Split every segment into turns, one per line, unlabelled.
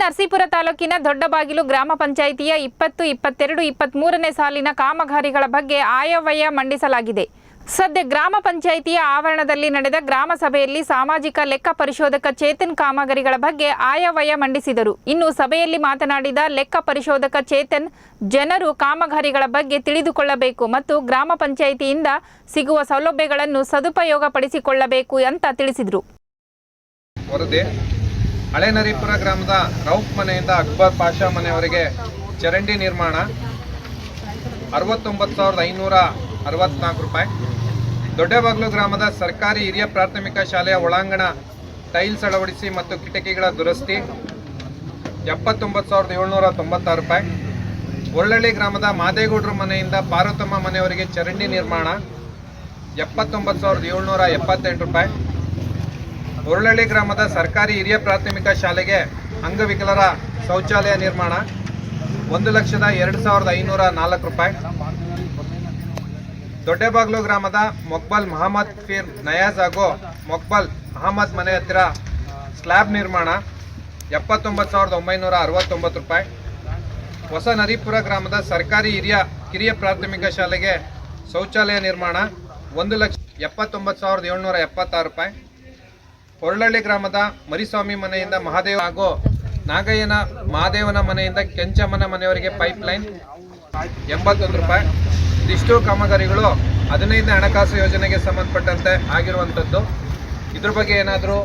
ನರಸೀಪುರ ತಾಲೂಕಿನ ದೊಡ್ಡಬಾಗಿಲು ಗ್ರಾಮ ಪಂಚಾಯಿತಿಯ ಇಪ್ಪತ್ತು, ಇಪ್ಪತ್ತೆರಡು ಇಪ್ಪತ್ತ್ ಮೂರನೇ ಸಾಲಿನ ಕಾಮಗಾರಿಗಳ ಬಗ್ಗೆ ಆಯವ್ಯಯ ಮಂಡಿಸಲಾಗಿದೆ. ಸದ್ಯ ಗ್ರಾಮ ಪಂಚಾಯಿತಿಯ ಆವರಣದಲ್ಲಿ ನಡೆದ ಗ್ರಾಮ ಸಭೆಯಲ್ಲಿ ಸಾಮಾಜಿಕ ಲೆಕ್ಕ ಪರಿಶೋಧಕ ಚೇತನ್ ಕಾಮಗಾರಿಗಳ ಬಗ್ಗೆ ಆಯವ್ಯಯ ಮಂಡಿಸಿದರು. ಇನ್ನು ಸಭೆಯಲ್ಲಿ ಮಾತನಾಡಿದ ಲೆಕ್ಕ ಪರಿಶೋಧಕ ಚೇತನ್, ಜನರು ಕಾಮಗಾರಿಗಳ ಬಗ್ಗೆ ತಿಳಿದುಕೊಳ್ಳಬೇಕು ಮತ್ತು ಗ್ರಾಮ ಪಂಚಾಯಿತಿಯಿಂದ ಸಿಗುವ ಸೌಲಭ್ಯಗಳನ್ನು ಸದುಪಯೋಗಪಡಿಸಿಕೊಳ್ಳಬೇಕು ಅಂತ ತಿಳಿಸಿದರು.
ವರದಿ ಹಳೆ ನರೀಪುರ ಗ್ರಾಮದ ರೌಪ್ ಮನೆಯಿಂದ ಅಕ್ಬರ್ ಪಾಷಾ ಮನೆಯವರಿಗೆ ಚರಂಡಿ ನಿರ್ಮಾಣ. ಅರವತ್ತೊಂಬತ್ತು ಸಾವಿರದ ಐನೂರ ಅರವತ್ನಾಲ್ಕು ರೂಪಾಯಿ. ದೊಡ್ಡಬಾಗ್ಲು ಗ್ರಾಮದ ಸರ್ಕಾರಿ ಹಿರಿಯ ಪ್ರಾಥಮಿಕ ಶಾಲೆಯ ಒಳಾಂಗಣ ಟೈಲ್ಸ್ ಅಳವಡಿಸಿ ಮತ್ತು ಕಿಟಕಿಗಳ ದುರಸ್ತಿ. ಎಪ್ಪತ್ತೊಂಬತ್ತು ಸಾವಿರದ ಏಳ್ನೂರ ತೊಂಬತ್ತಾರು ರೂಪಾಯಿ. ಒಳ್ಳಳ್ಳಿ ಗ್ರಾಮದ ಮಾದೇಗೌಡರ ಮನೆಯಿಂದ ಪಾರ್ವತಮ್ಮ ಮನೆಯವರಿಗೆ ಚರಂಡಿ ನಿರ್ಮಾಣ. ಎಪ್ಪತ್ತೊಂಬತ್ತು ಸಾವಿರದ ಏಳ್ನೂರ ಎಪ್ಪತ್ತೆಂಟು ರೂಪಾಯಿ. ಉರುಳಳ್ಳಿ ಗ್ರಾಮದ ಸರ್ಕಾರಿ ಹಿರಿಯ ಪ್ರಾಥಮಿಕ ಶಾಲೆಗೆ ಅಂಗವಿಕಲರ ಶೌಚಾಲಯ ನಿರ್ಮಾಣ. ಒಂದು ಲಕ್ಷದ ಎರಡು ಸಾವಿರದ ಐನೂರ ನಾಲ್ಕು ರೂಪಾಯಿ. ದೊಡ್ಡಬಾಗ್ಲು ಗ್ರಾಮದ ಮೊಕ್ಬಲ್ ಮಹಮ್ಮದ್ ಫೀರ್ ನಯಾಜ್ ಹಾಗೂ ಮೊಕ್ಬಲ್ ಅಹಮದ್ ಮನೆ ಹತ್ತಿರ ಸ್ಲ್ಯಾಬ್ ನಿರ್ಮಾಣ. ಎಪ್ಪತ್ತೊಂಬತ್ತು ಸಾವಿರದ ಒಂಬೈನೂರ ಅರವತ್ತೊಂಬತ್ತು ರೂಪಾಯಿ. ಹೊಸ ನದೀಪುರ ಗ್ರಾಮದ ಸರ್ಕಾರಿ ಹಿರಿಯ, ಕಿರಿಯ ಪ್ರಾಥಮಿಕ ಶಾಲೆಗೆ ಶೌಚಾಲಯ ನಿರ್ಮಾಣ. ಒಂದು ಲಕ್ಷ ಎಪ್ಪತ್ತೊಂಬತ್ತು ಸಾವಿರದ ಏಳ್ನೂರ ಎಪ್ಪತ್ತಾರು ರೂಪಾಯಿ. ಹೊರಳಳ್ಳಿ ಗ್ರಾಮದ ಮರಿಸ್ವಾಮಿ ಮನೆಯಿಂದ ಮಹಾದೇವ ಹಾಗೂ ನಾಗಯ್ಯನ ಮಹಾದೇವನ ಮನೆಯಿಂದ ಕೆಂಚಮ್ಮನ ಮನೆಯವರಿಗೆ ಪೈಪ್ ಲೈನ್ ಎಂಬತ್ತೊಂದು ರೂಪಾಯಿ. ಇದಿಷ್ಟು ಕಾಮಗಾರಿಗಳು ಹದಿನೈದನೇ ಹಣಕಾಸು ಯೋಜನೆಗೆ ಸಂಬಂಧಪಟ್ಟಂತೆ ಆಗಿರುವಂಥದ್ದು. ಇದ್ರ ಬಗ್ಗೆ ಏನಾದರೂ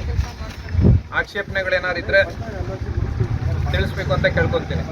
ಆಕ್ಷೇಪಣೆಗಳೇನಾದ್ರು ಇದ್ರೆ ತಿಳಿಸ್ಬೇಕು ಅಂತ ಕೇಳ್ಕೊತೀನಿ.